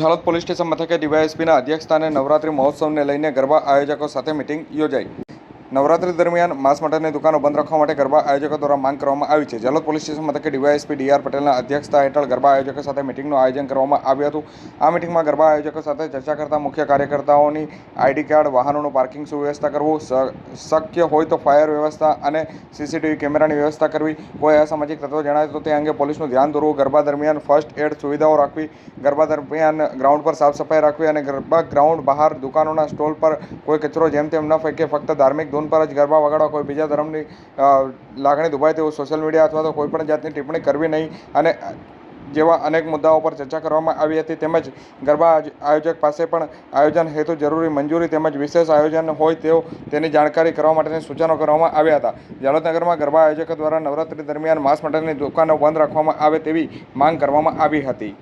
Jhalod police station મથકે ડીવાયએસપીના અધ્યક્ષસ્થાને નવરાત્રિ મહોત્સવને લઈને ગરબા આયોજકો સાથે મિટિંગ યોજાઈ. નવરાત્રી દરમિયાન માંસ મટનની દુકાનો બંધ રાખવા માટે ગરબા આયોજકો દ્વારા માંગ કરવામાં આવી છે. જલોદ પોલીસ સ્ટેશન મથકે ડીવાયએસપી ડીઆર પટેલના અધ્યક્ષતા હેઠળ ગરબા આયોજકો સાથે મિટિંગનું આયોજન કરવામાં આવ્યું હતું. આ મિટિંગમાં ગરબા આયોજકો સાથે ચર્ચા કરતા મુખ્ય કાર્યકર્તાઓની આઈડી કાર્ડ, વાહનોનું પાર્કિંગ સુવ્યવસ્થા કરવું શક્ય હોય તો ફાયર વ્યવસ્થા અને સીસીટીવી કેમેરાની વ્યવસ્થા કરવી. કોઈ અસામાજિક તત્વો જણાય તો તે અંગે પોલીસનું ધ્યાન દોરવું. ગરબા દરમિયાન ફર્સ્ટ એડ સુવિધાઓ રાખવી. ગરબા દરમિયાન ગ્રાઉન્ડ પર સાફ સફાઈ રાખવી અને ગરબા ગ્રાઉન્ડ બહાર દુકાનોના સ્ટોલ પર કોઈ કચરો જેમ તેમ ન ફેંકે, ફક્ત ધાર્મિક ધૂન પર જ ગરબા વગાડવા કોઈ બીજા ધર્મની લાગણી દુભાય તેવું સોશિયલ મીડિયા અથવા તો કોઈપણ જાતની ટિપ્પણી કરવી નહીં. અને જેવા અનેક મુદ્દાઓ પર ચર્ચા કરવામાં આવી હતી, તેમજ ગરબા આયોજક પાસે પણ આયોજન હેતુ જરૂરી મંજૂરી તેમજ વિશેષ આયોજન હોય તેઓ તેની જાણકારી કરવા માટેની સૂચનો કરવામાં આવ્યા હતા. જાલોદનગરમાં ગરબા આયોજકો દ્વારા નવરાત્રી દરમિયાન માંસ મટનની દુકાનો બંધ રાખવામાં આવે તેવી માંગ કરવામાં આવી હતી.